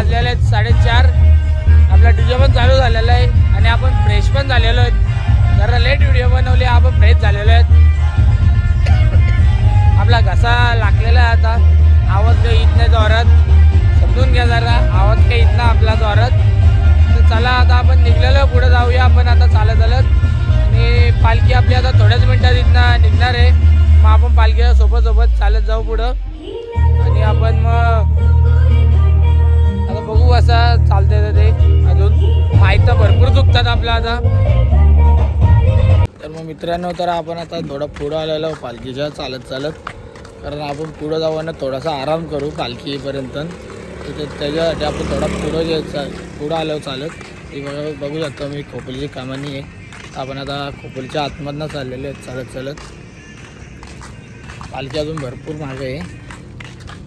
वाजलेले आहेत साडेचार. आपला डीजे पण चालू झालेला आहे आणि आपण फ्रेश पण झालेलो आहेत. जरा लेट व्हिडिओ बनवली आपण फ्रेश झालेलो आहेत. आपला घसा लागलेला आहे आता. आवाज काही इथनं जोरात. समजून घ्या जरा आवाज काही इथनं आपला जोरात. तर चला आता आपण निघलेलो पुढे जाऊया आपण आता चालत चालत आणि पालखी आपली आता थोड्याच मिनिटात इथनं निघणार आहे. मग आपण पालखीला सोबत सोबत चालत जाऊ पुढं. आणि आपण मग आपलं आता. तर मग मित्रांनो तर आपण आता थोडं पुढं आलेलो पालखीच्या चालत चालत. कारण आपण पुढं जाऊन थोडासा आराम करू पालखीपर्यंत. तर त्याच्यासाठी आपण थोडा पुढं जे चा पुढं आलो चालत. ते बघा बघू शकतो मी खोपलीची कामानी आहे. आपण आता खोपलीच्या आतमधनं चाललेले आहेत चालत चालत. पालखी अजून भरपूर मागे आहे.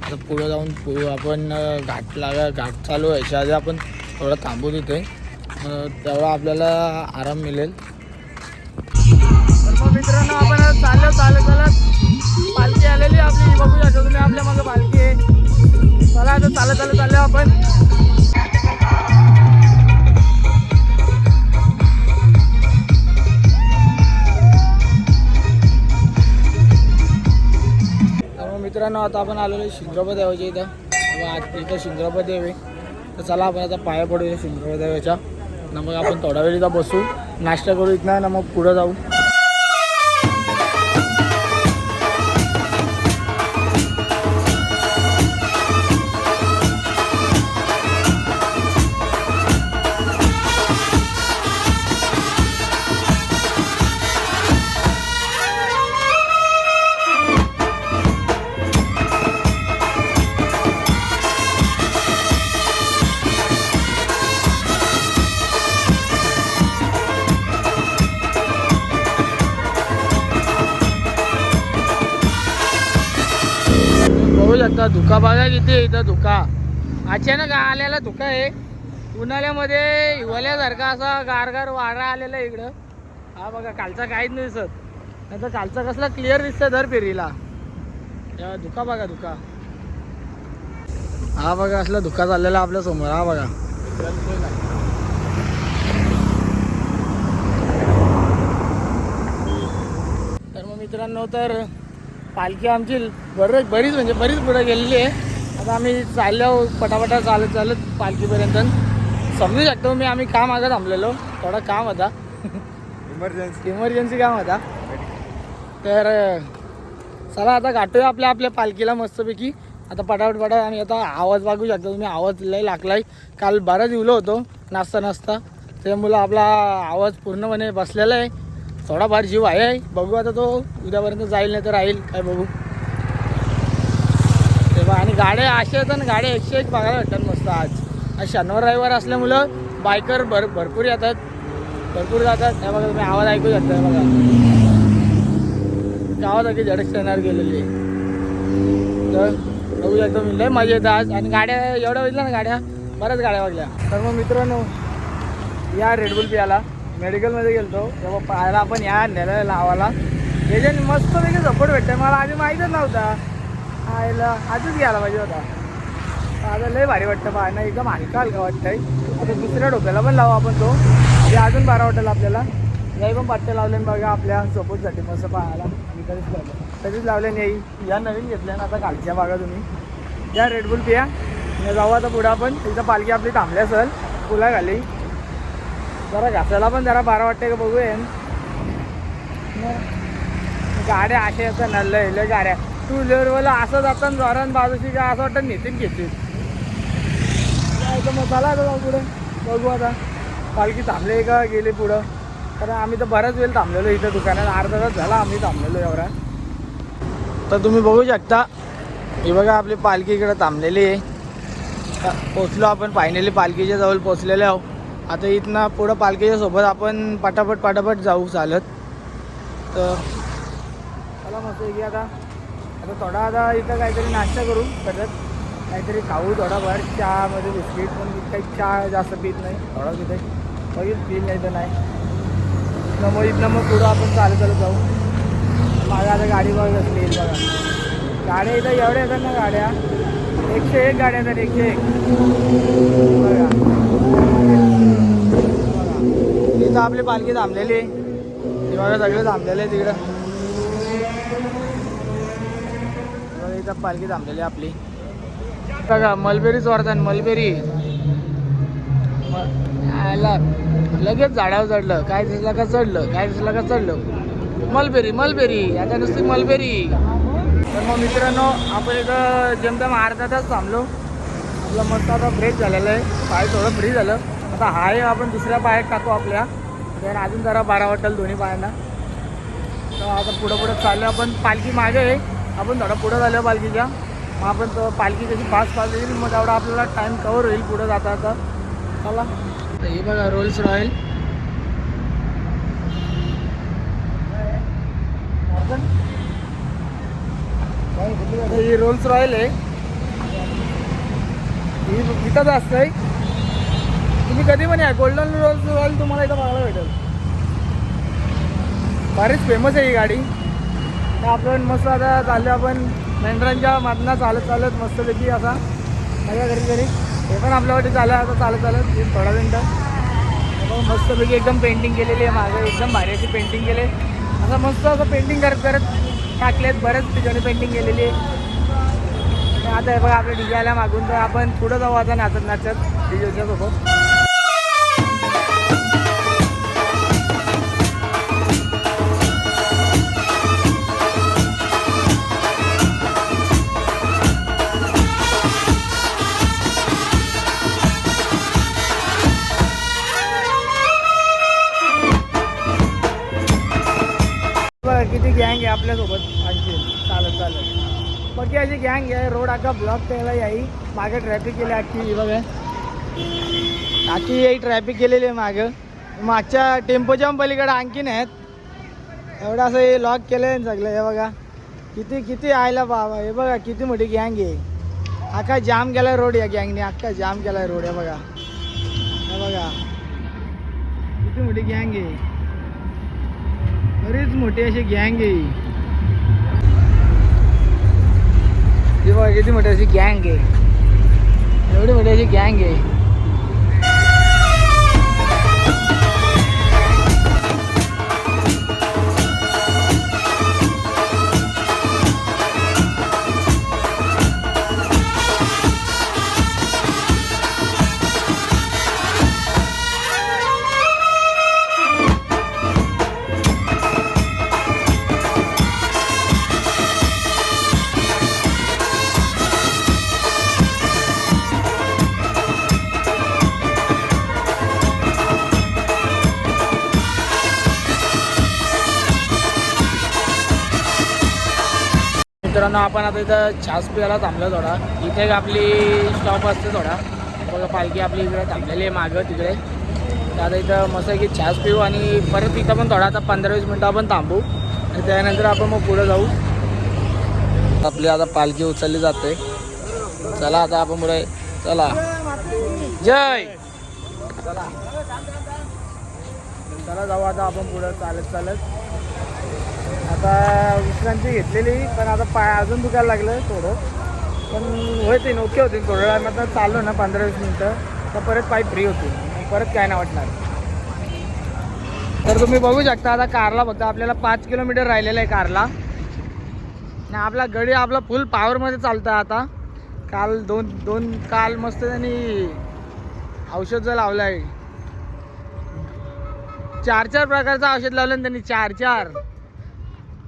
आता पुढं जाऊन पुढं आपण घाट लागा घाट चालू व्हायच्या आधी आपण थोडं थांबू तिथे. तेव्हा तेवढा आपल्याला आराम मिळेल. तर मग मित्रांनो आपण आता चाललो चालत चालत पालखी आलेली आपली. बघू शकतो तुम्ही आपल्या मागं पालखी आहे. चला आता चालत चालत चाललो आपण. मित्रांनो आता आपण आलेलो आहे देवाच्या इथं. मग आज इथं शिंद्रोबा देव आहे. तर चला आपण आता पाया पडूया शिंद्रोबा देवाच्या. ना मग आपण थोडा वेळ इथं बसू. नाश्ता करू इथं ना मग पुढं जाऊ. बघू धुका बघा किती इथं धुका. अचानक आलेला धुका आहे. उन्हाळ्यामध्ये हिवाल्यासारखा असा गारगार वारा आलेला आहे इकडं. हा बघा कालचा काहीच नाही दिसत. नाही तर कालचा कसला क्लिअर दिसतं दर फेरीला. धुका बघा धुका. हा बघा असला धुका चाललेला आपल्यासमोर. हा बघा. तर मग मित्रांनो तर पालखी आमची बरं बरीच म्हणजे बरीच पुढे गेलेली आहे. आता आम्ही चाललो पटापटा चालत चालत पालखीपर्यंत. समजू शकतो मी आम्ही काम मागं थांबलेलो. थोडा काम होता. इमर्जन्सी इमर्जन्सी काम होता. तर चला आता गाठूया आपल्या आपल्या पालखीला मस्तपैकी. आता पटापट पटापट आम्ही आता आवाज बघू शकता. तुम्ही आवाज लय लागलाय. काल बराच इवलो होतो नाचता नाचता त्यामुळं आपला आवाज पूर्णपणे बसलेला आहे. थोडाफार जीव आहे. बघू आता तो उद्यापर्यंत जाईल नाही तर राहील. काय बघू. तेव्हा आणि गाड्या अशा येतात ना गाड्या एकशे एक बघायला भेटतात मस्त आज. आज शनिवार रविवार असल्यामुळं बायकर भर भरपूर येतात. भरपूर जातात. त्या बघा तुम्ही आवाज ऐकू शकता बघा. गावात अगदी झडक येणार गेलेली तर बघू शकतो मी लय मजा येतं आज. आणि गाड्या एवढ्या वाजल्या ना गाड्या? बऱ्याच गाड्या वाजल्या तर मग मित्रांनो या रेडबुल पियाला. मेडिकलमध्ये गेलतो तेव्हा पाहायला आपण या नेला लावाला मस्त मस्तपैकी सपोर्ट भेटते मला आधी माहीतच नव्हता. आयला आधीच घ्यायला पाहिजे होता. आता लय भारी वाटतं पाहायला एकदम हलका हलका वाटतंय. आता दुसऱ्या डोक्याला पण लावू आपण तो. हे अजून बरा वाटेल आपल्याला. याही पण पट्ट्या लावले बघा आपल्या सपोर्टसाठी मस्त पाहायला. मी कधीच लावलं कधीच लावले नाही. या नवीन घेतल्या ना आता खालच्या बघा तुम्ही. या रेडबुल पिया. जाऊ आता पुढं आपण. तिथं पालखी आपली थांबली असेल. पुला घाली जरा घासायला पण जरा बारा वाटते का बघूया. मग गाड्या अशा येतात ना लय लय गाड्या. टू व्हीलरवाला असं जाताना जोरान बाजूची काय असं वाटतं नेतीन घेतील मग चला आता पुढे. बघू आता. पालखी थांबले का गेले पुढं. कारण आम्ही तर बराच वेळ थांबलेलो इथं दुकानात. अर्धा तास झाला आम्ही थांबलेलो एवढा. तर तुम्ही बघू शकता. ही बघा आपली पालखी इकडं थांबलेली आहे. पोचलो आपण फायनली पालखीच्या जवळ पोचलेले आहो आता इथनं पुढं पालखीच्या सोबत आपण पटापट पटापट जाऊ चालत. तर चला मस्त की आता. आता थोडा आता इथं काहीतरी नाश्ता करू परत काहीतरी खाऊ थोडाफार चहामध्ये बिस्किट पण काही चहा जास्त पीत नाही. थोडा तिथे बघित पीत नाही तर नाही. मग इथनं मग पुढं आपण चालत चालत जाऊ. मागे आता गाडी बघ असली बघा. गाड्या इथं एवढ्या येतात ना गाड्या. एकशे एक गाड्या येतात एकशे एक. बघा. इथं आपली पालखी थांबलेली. आहे. बघा सगळे थांबलेले आहे तिकडं इथं पालखी थांबलेली आहे आपली. बघा मलबेरीच वारतात मलबेरी लगेच झाडावर चढलं. काय दिसलं का चढलं? काय दिसलं का चढलं? मलबेरी मलबेरी आता नुसती मलबेरी तर मग मित्रांनो आपण इथं जेमतेम अर्धा तास थांबलो. आपलं मस्त आता ब्रेक झालेलं आहे. पाय थोडं फ्री झालं. आता हाय आपण दुसऱ्या पायात टाकू आपल्या. तर अजून जरा बारा वाटेल दोन्ही पायांना तर आता पुढं पुढं चाललं आपण पालखी मागे आहे. आपण थोडं पुढं झालं पालखीच्या. मग आपण तो पालखी कशी पाच पाच येईल मग तेवढा आपल्याला टाईम कवर होईल पुढं जाता आता चला. तर हे बघा रोल्स रॉयल ही रोल्स रॉयल आहे. ही इथंच आहे तुम्ही कधी पण या. गोल्डन रोज रॉयल तुम्हाला इथं बघायला भेटेल. बरीच फेमस आहे ही गाडी. तर आपण मस्त आता चालले आपण. मेंढरांच्या मधनं चालत चालत मस्तपैकी असा माझ्या घरी घरी हे पण आपल्यासाठी चाललं आता चालत चालत. एक थोडा मिनटं. हे मस्तपैकी एकदम पेंटिंग केलेली आहे. माझं एकदम भारी अशी पेंटिंग केले आहे. असं मस्त असं पेंटिंग करत करत टाकलेत. बऱ्याच ठिकाणी पेंटिंग केलेली आहे. आता हे बघा आपल्या डीजे आल्या मागून. तर आपण पुढं जाऊ आता नाचत नाचत. डीजेच्या सोबत. आपल्यासोबत आणखी चालत चालत. बाकी अशी गँग आहे रोड अख्खा ब्लॉक केला याही मागे ट्रॅफिक केली अख्खी बघा अख्खी याही ट्रॅफिक केलेली आहे मागं. मागच्या टेम्पोच्या पलीकडे आणखीन आहेत. एवढं असं हे लॉक केलं आहे सगळं हे बघा. किती किती आयला बाबा हे बघा किती मोठी गँग आहे. अख्खा जाम केला रोड या गँगने अख्खा जाम केला रोड आहे बघा. हे बघा. किती मोठी गँग आहे. बरीच मोठी अशी गँग आहे ही. ही बघा किती मोठी अशी गँग मित्रांनो आपण आता इथं छास पियाला थांबलो थोडा. इथे एक आपली स्टॉप असते थोडा. बघा पालखी आपली इकडे थांबलेली आहे मागं तिकडे. तर आता इथं मस्त की छास पिऊ आणि परत इथं पण थोडा आता पंधरा वीस मिनटं आपण थांबू. आणि त्यानंतर आपण मग पुढे जाऊ. आपली आता पालखी उचलली जाते. चला आता आपण पुढे चला. जय! चला. चला जाऊ आता आपण पुढं चालत चालत. आता विश्रांती घेतलेली पण आता पाय अजून दुखायला लागलं थोडं. पण होते ओके होते थोड्या वेळानं. आता चाललो ना पंधरा वीस मिनटं तर परत पाय फ्री होते. परत काय नाही वाटणार. तर तुम्ही बघू शकता आता कारला बघता आपल्याला पाच किलोमीटर राहिलेलं आहे कारला. आणि आपला गडी आपला फुल पॉवरमध्ये चालतं आता. काल दोन दोन काल मस्त त्यांनी औषध लावलं आहे चार चार प्रकारचं औषध लावलं ना त्यांनी चार चार.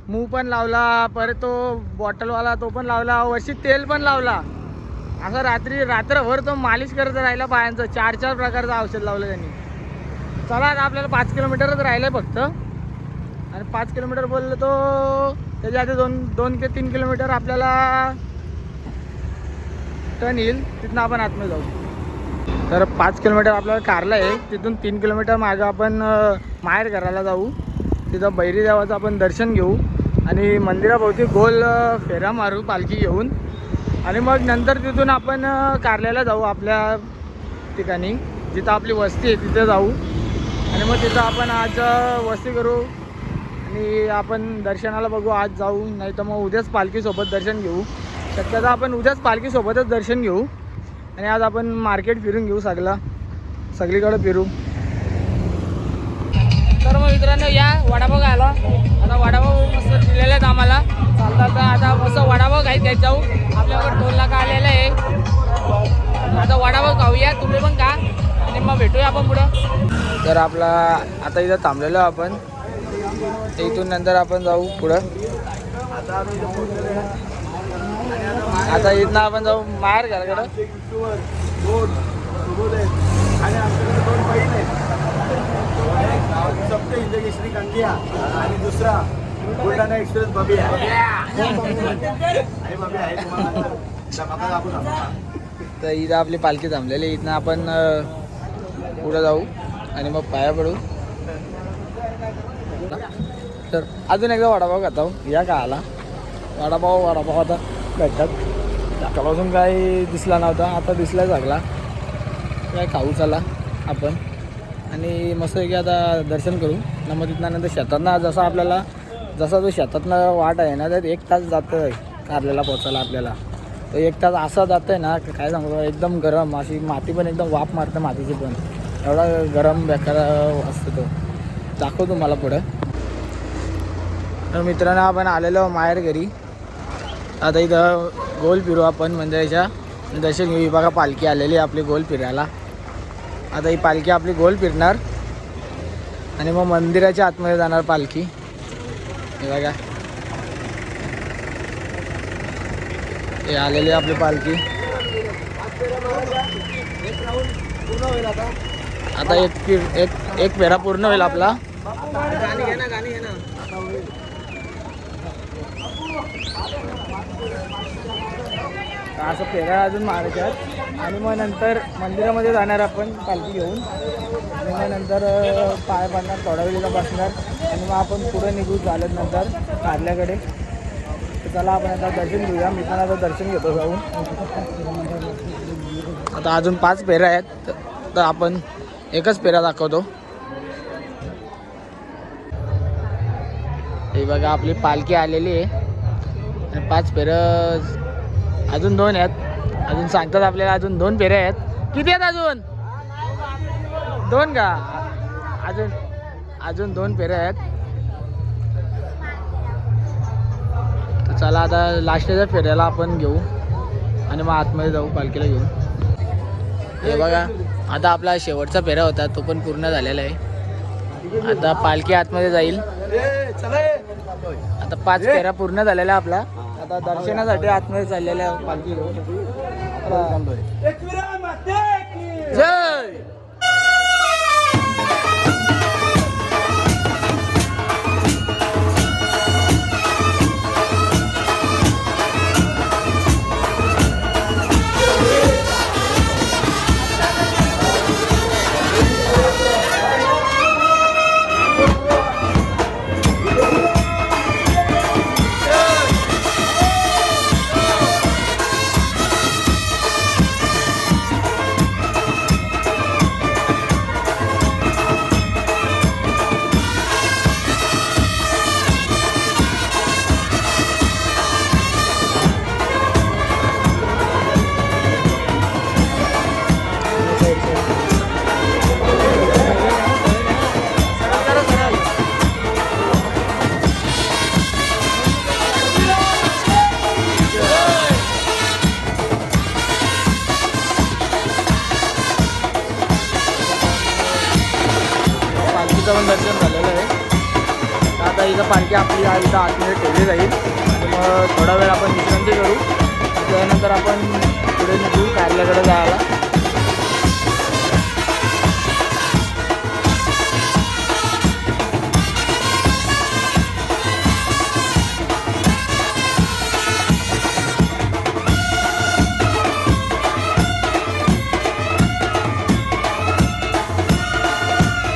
मूव पण लावला परत तो बॉटलवाला तो पण लावला वर्षी तेल पण लावला. असं रात्री रात्रभर तो मालिश करत राहिला पायांचं चार चार प्रकारचं औषध लावलं त्यांनी. चला आता आपल्याला पाच किलोमीटरच राहिलं फक्त. आणि पाच किलोमीटर बोललं तो त्याच्या आधी दोन दोन ते तीन किलोमीटर आपल्याला टर्न येईल तिथनं आपण आतमध्ये जाऊ. तर पाच किलोमीटर आपल्याला कारला आहे. तिथून तीन किलोमीटर मागं आपण माहेर घराला जाऊ. तिथं बैरी देवाचं आपण दर्शन घेऊ. आणि मंदिराभोवती गोल फेरा मारू पालखी घेऊन. आणि मग नंतर तिथून आपण कारल्याला जाऊ आपल्या ठिकाणी. जिथं आपली वस्ती आहे तिथे जाऊ. आणि मग तिथं आपण आज वस्ती करू. आणि आपण दर्शनाला बघू आज जाऊ. नाही तर मग उद्याच पालखीसोबत दर्शन घेऊ. शक्यता आपण उद्याच पालखीसोबतच दर्शन घेऊ. आणि आज आपण मार्केट फिरून घेऊ सगळा. सगळीकडे फिरू. तर मग मित्रांनो या वडापाव खायला आता वडापाव मस्त दिलेला आहेत आम्हाला. चालता तर आता मस्त वडापाव खायचं त्यात जाऊ. आपल्याकडे दोन लाख आलेला आहे. आता वडापाव खाऊया तुम्ही पण का आणि मग भेटूया आपण पुढं. तर आपला आता इथं थांबलेलो आपण. इथून नंतर आपण जाऊ पुढं. आता इथनं आपण जाऊ माहेर घराकडं. आणि आमच्याकडे दोन बहीण आहेत सप्त आणि दुसरा बुलढाणा एक्सप्रेस बबी आहे तर इथं आपली पालखी थांबलेली इथनं आपण पुढं जाऊ आणि मग पाया पडू. तर अजून एकदा वडापाव खाता हो. या का आला? वडापाव वडापाव आता. भेटतात. सकाळपासून काही दिसला नव्हता आता दिसला चांगला. काय खाऊ चला आपण. आणि मस्त की आता दर्शन करू. ना मग तिथल्यानंतर शेतातनं जसं आपल्याला जसा जो शेतातनं वाट आहे ना तर एक तास जातं आहे कारल्याला पोचायला आपल्याला. तर एक तास असा जातं आहे ना काय सांगतो एकदम गरम अशी माती पण एकदम वाफ मारते मातीची पण. एवढा गरम बेकार असतो तो. दाखव तुम्हाला पुढं. तर मित्रांनो आपण आलेलो माहेर घरी. आता इथं गोल फिरू आपण मंदिराच्या दर्शन घेऊ. बघा पालखी आलेली आहे आपली गोल फिरायला. आता ही पालखी आपली गोल फिरणार. आणि मग मंदिराच्या आतमध्ये जाणार पालखी. हे बघा. हे आलेली आहे आपली पालखी. आता एक फिर एक एक फेरा पूर्ण होईल आपला. असं फेरा अजून मारायच्यात. आणि मग नंतर मंदिरामध्ये जाणार आपण पालखी घेऊन. आणि मग नंतर पाय पडणार थोडा वेळ बसणार. आणि मग आपण पुढे निघू चालत नंतर कारल्याकडे. तर चला आपण आता दर्शन घेऊया. मी पण आता दर्शन घेतो जाऊन. आता अजून पाच फेऱ्या आहेत. तर- तर आपण एकच पेरा दाखवतो. हे बघा आपली पालखी आलेली आहे. आणि पाच फेरं अजून दोन आहेत. अजून सांगतात आपल्याला अजून दोन पेऱ्या आहेत. किती आहेत अजून? दोन का? अजून अजून दोन पेऱ्या आहेत. तर चला आता लास्टच्या फेऱ्याला आपण घेऊ आणि मग आतमध्ये जाऊ पालखीला घेऊन. हे बघा आता आपला शेवटचा फेरा होता तो पण पूर्ण झालेला आहे. आता पालखी आतमध्ये जाईल. आता पाच फेऱ्या पूर्ण झालेल्या आपला. आता दर्शनासाठी आतमध्ये चाललेल्या पालखी. जय! पालखी आपली इथं आतमध्ये ठेवली जाईल. आणि मग थोडा वेळ आपण विश्रांती करू. त्यानंतर आपण पुढे निघू कारल्याकडे जायला.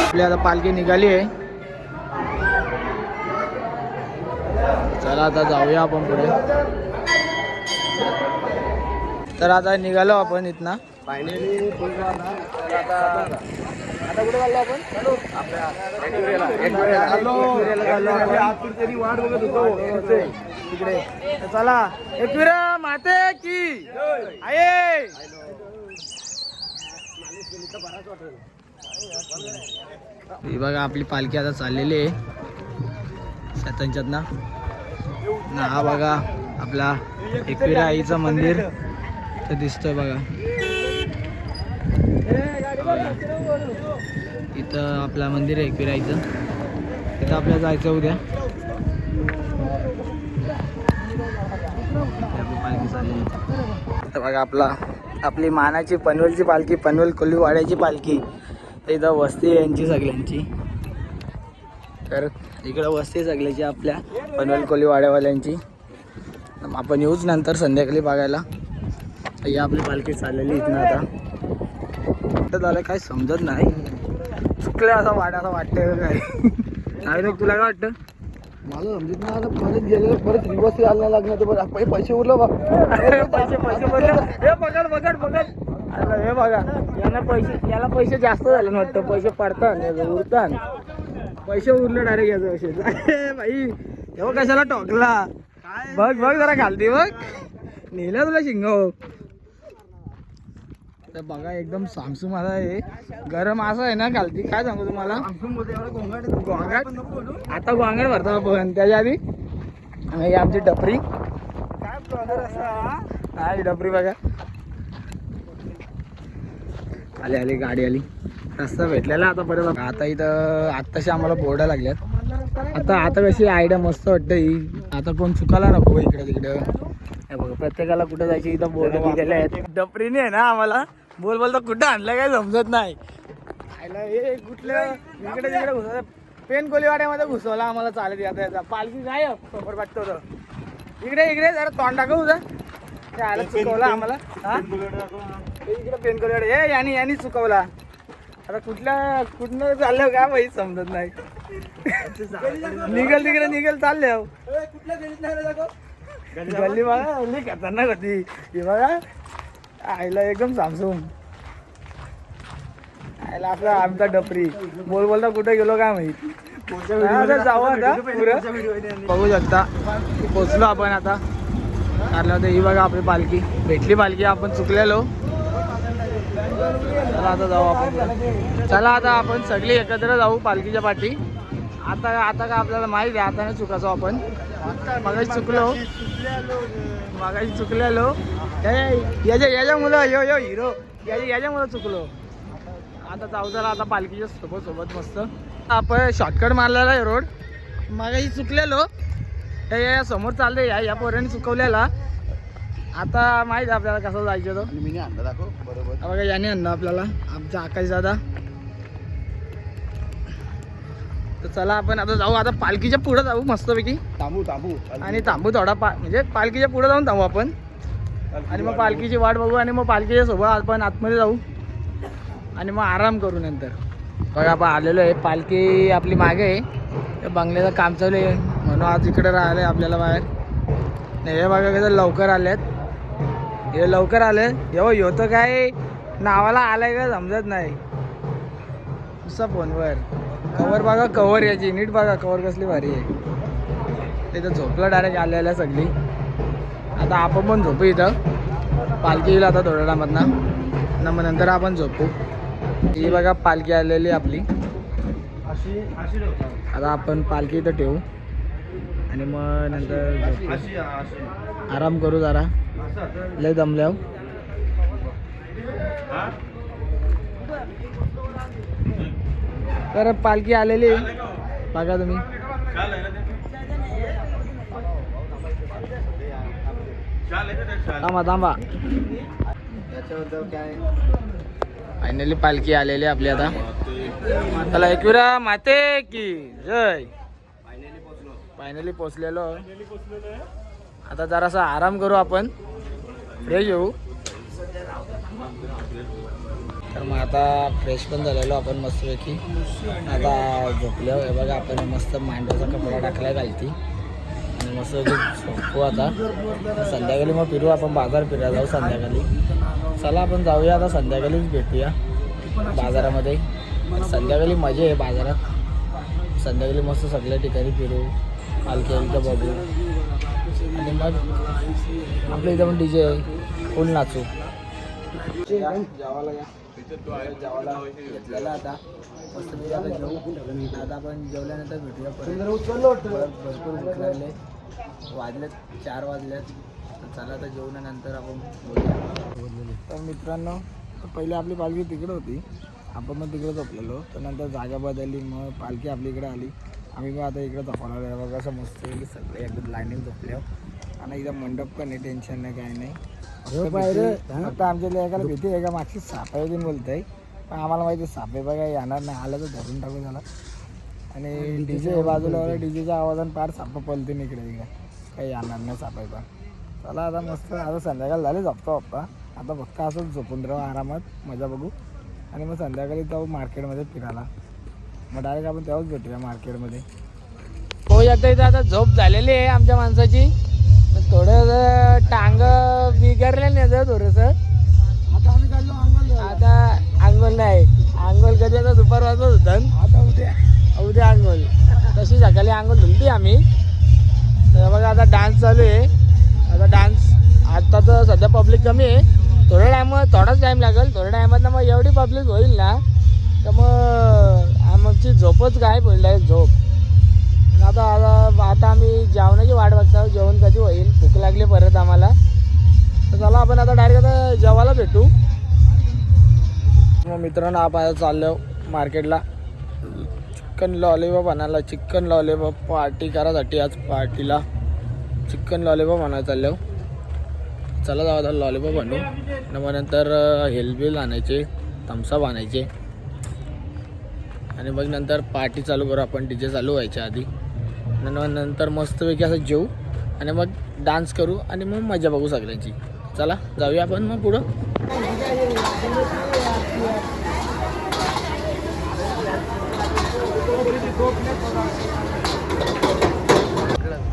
आपली आता पालखी निघाली आहे. चला आता जाऊया आपण पुढे. तर आता निघालो आपण इथनं. फायनली आता आता कुठे चाललो आपण? हॅलो आतून त्यांनी वाट बघत होतो. तिकडे तर चला. एकविरा माते की. आहे. ही बघा आपली पालखी आता चाललेली आहे. शतांच्यात ना ना हा बघा आपला एकविरा आईचं मंदिर. तर दिसतोय बघा. इथं आपला मंदिर आहे एकविरा आईचं. तिथं आपल्याला जायचं उद्या. पालखी तर बघा आपला आपली मानाची पनवेलची पालखी पनवेल कोल्हीवाड्याची पालखी. तर इथं वस्ती यांची सगळ्यांची. इकडं वस्ती सगळ्याची आपल्या पनवेल कोल्हीवाड्यावाल्यांची तर आपण येऊच नंतर संध्याकाळी बघायला. तर ही आपली पालखी चाललेली इथनं आता. कुठं झालं काय समजत नाही. चुकलं असं वाट असं वाटतं का काय? नाही तुला काय वाटतं? मला समजत नाही आता परत गेलेलं परत रिवर्स यायला लागणार ते बरं पैसे उरलं बा. पैसे पैसे हे बघा बघा बघा हे बघा यांना पैसे याला पैसे जास्त झाले ना वाटतं पैसे पडतात उरतात पैसे उरले डायरेक्ट याचं पैसे. भाई तेव्हा कशाला टोकला. बघ बघ जरा घालते बघ. नेलं तुला शिंगाव तर बघा एकदम सामसूम असा आहे गरम असं आहे ना घालती काय सांगू तुम्हाला? गोंगाट. आता गोंगाट भरतो आपण. त्याच्या आधी ही आमची डपरी. हा ही डबरी बघा. आली आली गाडी आली. रस्ता भेटलेला आता परत आता इथं आत्ताशी आम्हाला बोर्ड लागल्यात. आता आता कशी आयडिया मस्त वाटतं ही. आता कोण चुकायला नको इकडे तिकडं. हे बघा प्रत्येकाला कुठं जायचे इथं बोर्ड दिलेले आहेत. डपरीने आहे ना आम्हाला. बोल बोल तर कुठं आणलं काय समजत नाही. आयला हे कुठलं? इकडे तिकडे घुसवलं. पेन कोलीवाड्यामध्ये घुसवला आम्हाला चालत येता येता पालखी काय समोर वाटतो तो इकडे इकडे जरा तोंड टाकू उद्या. ते आलं चुकवलं आम्हाला. हा? इकडे पेन कोलीवाडे हे यानी यानी चुकवला. आता कुठल्या कुठनं चाललं का माहीत समजत नाही. निघल तिकडे निघल चालले हो. गल्ली बघा लई खतरनाक होती. ही बघा आईला एकदम सामसूम. आईला आपला आमचा डपरी बोल बोलता कुठे गेलो काय माहीत? जाऊ आता पुढं. बघू शकता. पोचलो आपण आता. कारण आता ही बघा आपली पालखी. भेटली पालखी आपण चुकलेलो. चला आता जाऊ आपण. चला आता आपण सगळी एकत्र जाऊ पालखीच्या पाठी. आता आता का आपल्याला माहीत आहे आता नाही चुकायचो आपण. मगाशी चुकलो. मगाशी चुकलेलो. याच्या याच्या मुलं यो यो हिरो. याच्या याच्या मुलं चुकलो. आता जाऊ जरा आता पालखीच्या सोबत सोबत मस्त. आपण शॉर्टकट मारलेला आहे रोड मगाशी चुकलेलो. हे या समोर चालले या या पोरांनी चुकवलेला. आता माहिती आहे आपल्याला कसं जायचं तो. मी आणला दाखव. बरोबर. बघा याने आणलं आपल्याला. आमचा आकाश दादा. तर चला आपण आता जाऊ. आता पालखीच्या पुढे जाऊ मस्तपैकी. तांबू तांबू आणि थांबू थोडा पा म्हणजे पालखीच्या पुढे जाऊन थांबू आपण. आणि मग पालखीची वाट बघू आणि मग पालखीच्या सोबत आपण आतमध्ये जाऊ. आणि मग आराम करू नंतर. बघा आपण आलेलो आहे. पालखी आपली मागे आहे. बंगल्याचं काम चालू आहे. म्हणून आज इकडे राहिलं आपल्याला बाहेर. नाही हे बघा कसं लवकर आलेत. हे लवकर आले. हो ह्यो तर काय नावाला आलाय का समजत नाही. नुसता फोनवर. कवर बघा कवर याची. नीट बघा कवर कसली भारी आहे. तिथं झोपलं डायरेक्ट आलेल्या सगळी. आता आपण पण झोपू इथं. पालखी येईल आता थोड्या ना मग नंतर आपण झोपू. ही बघा पालखी आलेली आपली. आता आपण पालखी इथं ठेवू. आणि मग नंतर आराम करू जरा. लय दमल्याव. हा? तर पालखी आलेली. बघा तुम्ही? थांबा थांबा. फायनली पालखी आलेली आपली आता. त्याला एकविरा माते की जय. फायनली पोचलेलो आता जरासा आराम करू आपण. फ्रेश येऊ. तर मग आता फ्रेश पण झालेलो आपण मस्तपैकी. आता झोपलो हे बघा आपण मस्त मांडवाचा कपडा टाकला घालती आणि मस्त झोपू आता. संध्याकाळी मग फिरू आपण बाजार फिरायला जाऊ संध्याकाळी. चला आपण जाऊया आता संध्याकाळीच भेटूया बाजारामध्ये. संध्याकाळी मजा आहे बाजारात. संध्याकाळी मस्त सगळ्या ठिकाणी फिरू पालखी हलकं बघू. आणि मग आपल्या इथं पण डी जे आहे. फुल नाचू. जेवायला जेवायला घेतलेला आता मस्त मी आता जेवू आता आपण जेवल्यानंतर भेटूया परत भरपूर भूक लागले वाजलेत चार वाजल्यात तर चला आता जेवल्यानंतर आपण बोलूया तर मित्रांनो पहिले आपली पालखी तिकडे होती. आपण मग तिकडे झोपलेलो. तर नंतर जागा बदलली मग पालखी आपली इकडे आली. आम्ही मग आता इकडे झोपायला बघा असं मस्त पैकी सगळे एकदम लाईनीत झोपले आणि इथं मंडप पण नाही टेन्शन नाही काही नाही. फक्त आमच्या लेकाला भीती आहे का? मागची साप आहे दिन बोलताय? पण आम्हाला माहिती आहे सापे बघा येणार नाही. आलं तर धरून टाकू झाला आणि डीजे बाजूला डीजेच्या आवाजाने पार साप पलते इकडे काही येणार नाही सापाय पण. चला आता मस्त आता संध्याकाळ झाले झोपतो बाप्पा आता फक्त असंच झोपून राहू आरामात मजा बघू. आणि मग संध्याकाळी जाऊ मार्केटमध्ये फिरायला. मग डायरेक्ट आपण तेव्हाच भेटूया मार्केटमध्ये. हो आता इथं आता झोप झालेली आहे आमच्या माणसाची. थोडं टांग बिघडले नाही जर थोडंसं. आता आम्ही अंगल आता नाही. आंघोल कधी आता दुपार वाजत होतं आता उद्या. उद्या आंघोल तशी सकाळी आंघोल धुलती आम्ही. तर बघा आता डान्स चालू आहे. आता डान्स आता तर सध्या पब्लिक कमी आहे. थोड्या टाइम थोडाच टाईम लागेल. थोड्या टायमात मग एवढी पब्लिक होईल ना. तर मग आमची झोपच काय पडली झोप. आता आता आता आम्ही जेवणाची वाट बघतो जेवण कधी होईल? भूक लागली परत आम्हाला. तर चला आपण आता डायरेक्ट आता जेवायला भेटू. मग मित्रांनो आपण आता चाललो मार्केटला. चिकन लॉलीपॉप आणायला. चिकन लॉलीपॉप पार्टी करायसाठी आज पार्टीला चिकन लॉलीपॉप आणायला चाललो. चला जाऊ आता लॉलीपॉप आणू. आणि मग नंतर हेलबिल आणायचे. थम्सअप आणायचे. आणि मग नंतर पार्टी चालू करू. आपण डी जे चालू व्हायच्या आधी. नंतर मस्तपैकी असं जेवू आणि मग डान्स करू आणि मग मजा बघू सगळ्यांची. चला जाऊया आपण मग पुढं.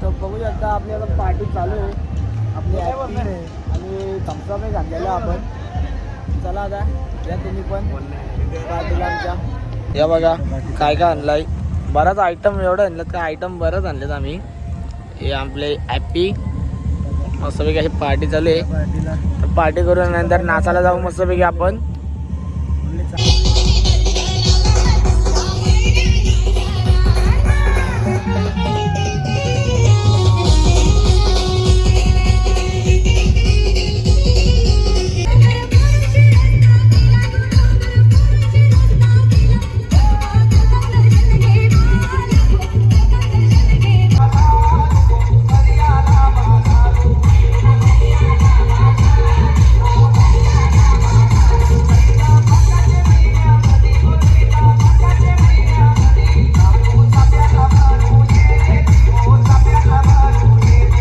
तर बघू शकता आपली आता पार्टी चालू आहे. आपली आणि थम्सअप घातलेला आपण. चला आता या तुम्ही पण. पार्टीला आमच्या. या बघा काय काय आणलाय? बराच आयटम एवढं आणलं का आयटम बरंच आणलेत आम्ही. हे आपले हॅपी मस्तपैकी अशी पार्टी चालू आहे. तर पार्टी करून नंतर नाचायला जाऊ मस्तपैकी आपण.